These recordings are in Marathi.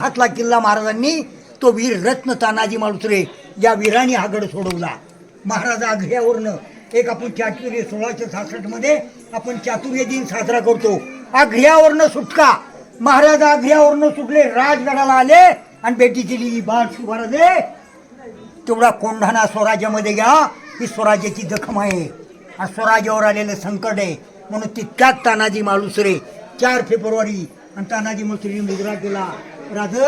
हातला किल्ला महाराजांनी तो वीर रत्न तानाजी मालुसरे या वीराने हा गड सोडवला. महाराज आघ्र्यावरनं एक आपण चातुर्य सोळाशे सहासष्टमध्ये आपण चातुर्य दिन साजरा करतो. आघ्र्यावरनं सुटका. महाराज आघ्र्यावरनं सुटले राजगडाला आले आणि बेटी दिली. बाळ शिवाराजे तेवढा कोंढाणा स्वराज्यामध्ये घ्या. ही स्वराज्याची जखम आहे. हा स्वराज्यावर आलेलं संकट आहे. म्हणून तितक्यात तानाजी मालुसरे चार फेब्रुवारी आणि तानाजी मालुसरे मुजरा केला. राज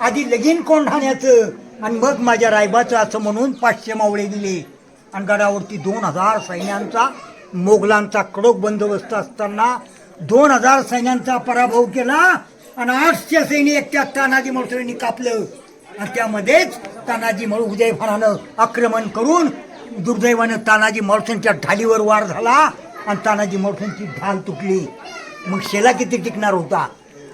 आधी लगीन कोंढाण्याचं आणि मग माझ्या रायबाचं असं म्हणून पाचशे मावळे दिले. आणि गडावरती दोन हजार सैन्यांचा मोगलांचा कडक बंदोबस्त असताना दोन हजार सैन्यांचा पराभव केला आणि आठशे सैनिक एकट्या तानाजी मालुसरेंनी कापलं. आणि त्यामध्येच तानाजी मळ उदयभानानं आक्रमण करून दुर्दैवानं तानाजी माळसांच्या ढालीवर वार झाला आणि तानाजी माळसांची ढाल तुटली. मग शेला किती टिकणार होता.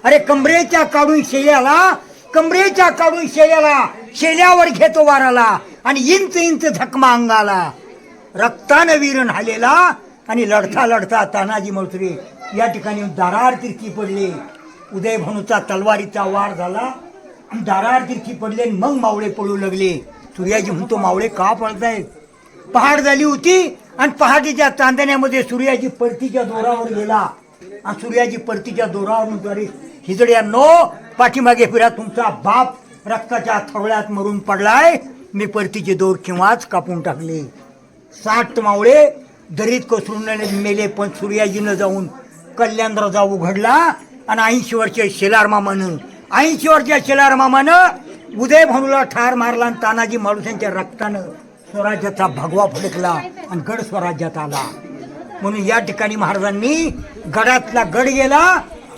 अरे कमरेच्या काढून शेल्याला कमरेच्या काढून शेल्याला शेल्यावर घेतो वाराला आणि इंच इंच झकमा अंगाला. रक्तानं वीरण हालेला आणि लढता लढता तानाजी मळसरे या ठिकाणी दारार तिरकी पडले. उदयभानूचा तलवारीचा वार झाला दारार तिरकी पडले आणि मग मावळे पडू लागले. सूर्याजी म्हणतो मावळे का पडतायत? पहाड झाली होती आणि पहाटेच्या चांदण्यामध्ये सूर्याजी परतीच्या दोरावर गेला. आणि सूर्याजी परतीच्या दोरावर द्वारे हिजड्यांनो पाठीमागे फिरा तुमचा बाप रक्ताच्या थवळ्यात मरून पडलाय. मी परतीचे दोर केव्हाच कापून टाकले. साठ मावळे दरीत कोसळून मेले पण सूर्याजीनं जाऊन कल्याण जाऊ उघडला आणि ऐंशी वर्षीय शेलार मामानं ऐंशी वर्षीय शेलार मामानं उदय भानूला ठार मारला आणि तानाजी माळुसांच्या रक्तानं स्वराज्याचा भगवा फडकला आणि गड स्वराज्यात आला. म्हणून या ठिकाणी महाराजांनी गडातला गड गेला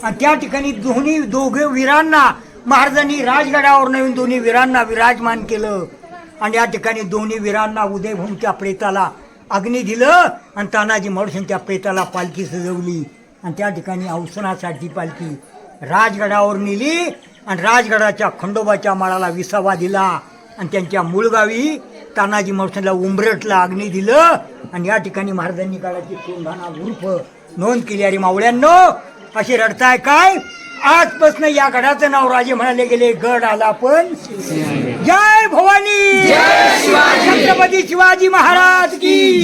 आणि त्या ठिकाणी दोन्ही दोघे वीरांना महाराजांनी राजगडावर नवीन दोन्ही वीरांना विराजमान केलं. आणि या ठिकाणी दोन्ही वीरांना उदय भाऊच्या प्रेताला अग्नी दिलं आणि तानाजी माळुसांच्या प्रेताला पालखी सजवली. आणि त्या ठिकाणी अवसनासाठी पालखी राजगडावर नेली आणि राजगडाच्या खंडोबाच्या माळाला विसावा दिला. आणि त्यांच्या मूळगावी तानाजी मावसाला उंबरटला अग्नी दिलं. आणि या ठिकाणी महाराजांनी काळाची कोंढाणा उर्फ नोंद केली. अरे मावळ्यांनो अशी रडताय काय? आजपासून या गडाचं नाव राजे म्हणाले गेले गड आला पण जय भवानी! छत्रपती शिवाजी महाराज की